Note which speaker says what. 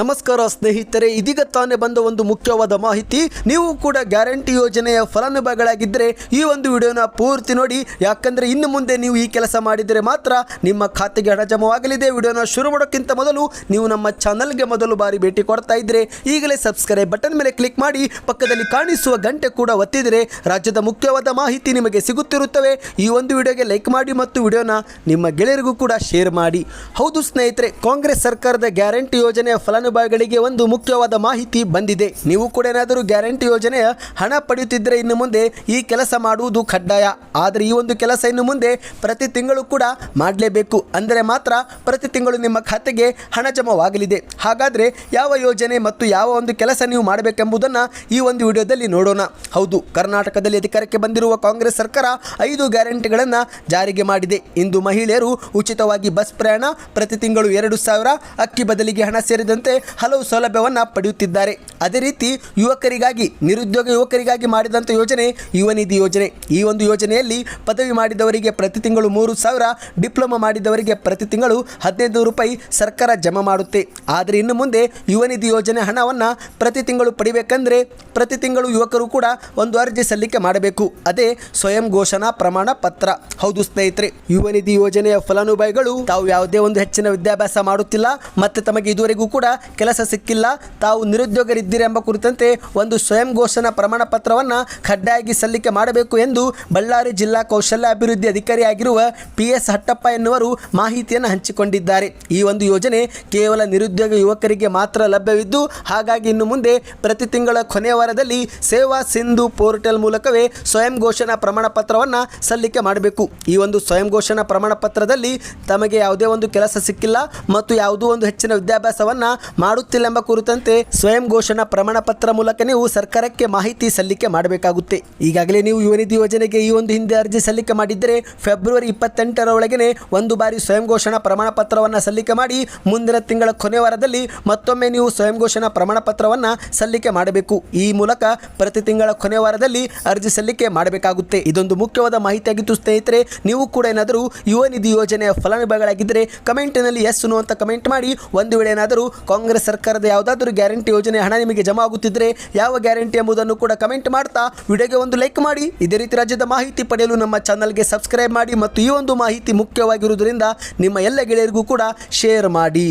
Speaker 1: ನಮಸ್ಕಾರ ಸ್ನೇಹಿತರೆ, ಇದೀಗ ತಾನೇ ಬಂದ ಒಂದು ಮುಖ್ಯವಾದ ಮಾಹಿತಿ. ನೀವು ಕೂಡ ಗ್ಯಾರಂಟಿ ಯೋಜನೆಯ ಫಲಾನುಭವಿಗಳಾಗಿದ್ದರೆ ಈ ಒಂದು ವಿಡಿಯೋನ ಪೂರ್ತಿ ನೋಡಿ. ಯಾಕಂದರೆ ಇನ್ನು ಮುಂದೆ ನೀವು ಈ ಕೆಲಸ ಮಾಡಿದರೆ ಮಾತ್ರ ನಿಮ್ಮ ಖಾತೆಗೆ ಹಣ ಜಮವಾಗಲಿದೆ. ವಿಡಿಯೋನ ಶುರು ಮಾಡೋಕ್ಕಿಂತ ಮೊದಲು ನೀವು ನಮ್ಮ ಚಾನಲ್ಗೆ ಮೊದಲು ಬಾರಿ ಭೇಟಿ ಕೊಡ್ತಾ ಇದ್ದರೆ ಈಗಲೇ ಸಬ್ಸ್ಕ್ರೈಬ್ ಬಟನ್ ಮೇಲೆ ಕ್ಲಿಕ್ ಮಾಡಿ. ಪಕ್ಕದಲ್ಲಿ ಕಾಣಿಸುವ ಗಂಟೆ ಕೂಡ ಒತ್ತಿದರೆ ರಾಜ್ಯದ ಮುಖ್ಯವಾದ ಮಾಹಿತಿ ನಿಮಗೆ ಸಿಗುತ್ತಿರುತ್ತವೆ. ಈ ಒಂದು ವಿಡಿಯೋಗೆ ಲೈಕ್ ಮಾಡಿ ಮತ್ತು ವಿಡಿಯೋನ ನಿಮ್ಮ ಗೆಳೆಯರಿಗೂ ಕೂಡ ಶೇರ್ ಮಾಡಿ. ಹೌದು ಸ್ನೇಹಿತರೆ, ಕಾಂಗ್ರೆಸ್ ಸರ್ಕಾರದ ಗ್ಯಾರಂಟಿ ಯೋಜನೆಯ ಫಲಾನುಭವಿಗಳಿಗೆ ಒಂದು ಮುಖ್ಯವಾದ ಮಾಹಿತಿ ಬಂದಿದೆ. ನೀವು ಕೂಡ ಏನಾದರೂ ಗ್ಯಾರಂಟಿ ಯೋಜನೆಯ ಹಣ ಪಡೆಯುತ್ತಿದ್ದರೆ ಇನ್ನು ಮುಂದೆ ಈ ಕೆಲಸ ಮಾಡುವುದು ಕಡ್ಡಾಯ. ಆದರೆ ಈ ಒಂದು ಕೆಲಸ ಇನ್ನು ಮುಂದೆ ಪ್ರತಿ ತಿಂಗಳು ಕೂಡ ಮಾಡಲೇಬೇಕು. ಅಂದರೆ ಮಾತ್ರ ಪ್ರತಿ ತಿಂಗಳು ನಿಮ್ಮ ಖಾತೆಗೆ ಹಣ ಜಮವಾಗಲಿದೆ. ಹಾಗಾದರೆ ಯಾವ ಯೋಜನೆ ಮತ್ತು ಯಾವ ಒಂದು ಕೆಲಸ ನೀವು ಮಾಡಬೇಕೆಂಬುದನ್ನು ಈ ಒಂದು ವಿಡಿಯೋದಲ್ಲಿ ನೋಡೋಣ. ಹೌದು, ಕರ್ನಾಟಕದಲ್ಲಿ ಅಧಿಕಾರಕ್ಕೆ ಬಂದಿರುವ ಕಾಂಗ್ರೆಸ್ ಸರ್ಕಾರ ಐದು ಗ್ಯಾರಂಟಿಗಳನ್ನು ಜಾರಿಗೆ ಮಾಡಿದೆ. ಇಂದು ಮಹಿಳೆಯರು ಉಚಿತವಾಗಿ ಬಸ್ ಪ್ರಯಾಣ, ಪ್ರತಿ ತಿಂಗಳು ಎರಡು ಸಾವಿರ, ಅಕ್ಕಿ ಬದಲಿಗೆ ಹಣ ಸೇರಿದಂತೆ ಹಲವು ಸೌಲಭ್ಯವನ್ನು ಪಡೆಯುತ್ತಿದ್ದಾರೆ. ಅದೇ ರೀತಿ ಯುವಕರಿಗಾಗಿ, ನಿರುದ್ಯೋಗ ಯುವಕರಿಗಾಗಿ ಮಾಡಿದಂಥ ಯೋಜನೆ ಯುವ ನಿಧಿ ಯೋಜನೆ. ಈ ಒಂದು ಯೋಜನೆಯಲ್ಲಿ ಪದವಿ ಮಾಡಿದವರಿಗೆ ಪ್ರತಿ ತಿಂಗಳು ಮೂರು ಸಾವಿರ, ಡಿಪ್ಲೊಮಾ ಮಾಡಿದವರಿಗೆ ಪ್ರತಿ ತಿಂಗಳು ಹದಿನೈದು ರೂಪಾಯಿ ಸರ್ಕಾರ ಜಮಾ ಮಾಡುತ್ತೆ. ಆದರೆ ಇನ್ನು ಮುಂದೆ ಯುವ ನಿಧಿ ಯೋಜನೆ ಹಣವನ್ನು ಪ್ರತಿ ತಿಂಗಳು ಪಡಿಬೇಕಂದ್ರೆ ಪ್ರತಿ ತಿಂಗಳು ಯುವಕರು ಕೂಡ ಒಂದು ಅರ್ಜಿ ಸಲ್ಲಿಕೆ ಮಾಡಬೇಕು. ಅದೇ ಸ್ವಯಂ ಘೋಷಣಾ ಪ್ರಮಾಣ ಪತ್ರ. ಹೌದು ಸ್ನೇಹಿತರೆ ಯುವ ನಿಧಿ ಯೋಜನೆಯ ಫಲಾನುಭವಿಗಳು ತಾವು ಯಾವುದೇ ಒಂದು ಹೆಚ್ಚಿನ ವಿದ್ಯಾಭ್ಯಾಸ ಮಾಡುತ್ತಿಲ್ಲ, ಮತ್ತೆ ತಮಗೆ ಇದುವರೆಗೂ ಕೂಡ ಕೆಲಸ ಸಿಕ್ಕಿಲ್ಲ, ತಾವು ನಿರುದ್ಯೋಗರಿದ್ದೀರಿ ಎಂಬ ಕುರಿತಂತೆ ಒಂದು ಸ್ವಯಂ ಘೋಷಣಾ ಪ್ರಮಾಣ ಪತ್ರವನ್ನು ಕಡ್ಡಾಯವಾಗಿ ಸಲ್ಲಿಕೆ ಮಾಡಬೇಕು ಎಂದು ಬಳ್ಳಾರಿ ಜಿಲ್ಲಾ ಕೌಶಲ್ಯ ಅಭಿವೃದ್ಧಿ ಅಧಿಕಾರಿಯಾಗಿರುವ ಪಿ ಎಸ್ ಹಟ್ಟಪ್ಪ ಎನ್ನುವರು ಮಾಹಿತಿಯನ್ನು ಹಂಚಿಕೊಂಡಿದ್ದಾರೆ. ಈ ಒಂದು ಯೋಜನೆ ಕೇವಲ ನಿರುದ್ಯೋಗ ಯುವಕರಿಗೆ ಮಾತ್ರ ಲಭ್ಯವಿದ್ದು, ಹಾಗಾಗಿ ಇನ್ನು ಮುಂದೆ ಪ್ರತಿ ತಿಂಗಳ ಕೊನೆಯ ವಾರದಲ್ಲಿ ಸೇವಾ ಸಿಂಧು ಪೋರ್ಟಲ್ ಮೂಲಕವೇ ಸ್ವಯಂ ಘೋಷಣಾ ಪ್ರಮಾಣ ಪತ್ರವನ್ನು ಸಲ್ಲಿಕೆ ಮಾಡಬೇಕು. ಈ ಒಂದು ಸ್ವಯಂ ಘೋಷಣಾ ಪ್ರಮಾಣ ಪತ್ರದಲ್ಲಿ ತಮಗೆ ಯಾವುದೇ ಒಂದು ಕೆಲಸ ಸಿಕ್ಕಿಲ್ಲ ಮತ್ತು ಯಾವುದೋ ಒಂದು ಹೆಚ್ಚಿನ ವಿದ್ಯಾಭ್ಯಾಸವನ್ನು ಮಾಡುತ್ತಿಲ್ಲ ಎಂಬ ಕುರಿತಂತೆ ಸ್ವಯಂ ಘೋಷಣಾ ಪ್ರಮಾಣ ಪತ್ರ ಮೂಲಕ ನೀವು ಸರ್ಕಾರಕ್ಕೆ ಮಾಹಿತಿ ಸಲ್ಲಿಕೆ ಮಾಡಬೇಕಾಗುತ್ತೆ. ಈಗಾಗಲೇ ನೀವು ಯುವನಿಧಿ ಯೋಜನೆಗೆ ಈ ಒಂದು ಹಿಂದೆ ಅರ್ಜಿ ಸಲ್ಲಿಕೆ ಮಾಡಿದ್ದರೆ ಫೆಬ್ರವರಿ ಇಪ್ಪತ್ತೆಂಟರ ಒಳಗನೆ ಒಂದು ಬಾರಿ ಸ್ವಯಂ ಘೋಷಣಾ ಪ್ರಮಾಣ ಪತ್ರವನ್ನು ಸಲ್ಲಿಕೆ ಮಾಡಿ ಮುಂದಿನ ತಿಂಗಳ ಕೊನೆ ವಾರದಲ್ಲಿ ಮತ್ತೊಮ್ಮೆ ನೀವು ಸ್ವಯಂ ಘೋಷಣಾ ಪ್ರಮಾಣ ಪತ್ರವನ್ನು ಸಲ್ಲಿಕೆ ಮಾಡಬೇಕು. ಈ ಮೂಲಕ ಪ್ರತಿ ತಿಂಗಳ ಕೊನೆ ವಾರದಲ್ಲಿ ಅರ್ಜಿ ಸಲ್ಲಿಕೆ ಮಾಡಬೇಕಾಗುತ್ತೆ. ಇದೊಂದು ಮುಖ್ಯವಾದ ಮಾಹಿತಿಯಾಗಿತ್ತು ಸ್ನೇಹಿತರೆ, ನೀವು ಕೂಡ ಏನಾದರೂ ಯುವ ನಿಧಿ ಯೋಜನೆಯ ಫಲಾನುಭವಿಗಳಾಗಿದ್ದರೆ ಕಮೆಂಟ್ನಲ್ಲಿ ಎಸ್ ಅನ್ನುವಂಥ ಕಮೆಂಟ್ ಮಾಡಿ. ಒಂದು ವೇಳೆ ಏನಾದರೂ ಕಾಂಗ್ರೆಸ್ ಸರ್ಕಾರದ ಯಾವುದಾದರೂ ಗ್ಯಾರಂಟಿ ಯೋಜನೆ ಹಣ ನಿಮಗೆ ಜಮಾ ಆಗುತ್ತಿದ್ದರೆ ಯಾವ ಗ್ಯಾರಂಟಿ ಎಂಬುದನ್ನು ಕೂಡ ಕಮೆಂಟ್ ಮಾಡ್ತಾ ವಿಡಿಯೋಗೆ ಒಂದು ಲೈಕ್ ಮಾಡಿ. ಇದೇ ರೀತಿ ರಾಜ್ಯದ ಮಾಹಿತಿ ಪಡೆಯಲು ನಮ್ಮ ಚಾನಲ್ಗೆ ಸಬ್ಸ್ಕ್ರೈಬ್ ಮಾಡಿ ಮತ್ತು ಈ ಒಂದು ಮಾಹಿತಿ ಮುಖ್ಯವಾಗಿರುವುದರಿಂದ ನಿಮ್ಮ ಎಲ್ಲ ಗೆಳೆಯರಿಗೂ ಕೂಡ ಶೇರ್ ಮಾಡಿ.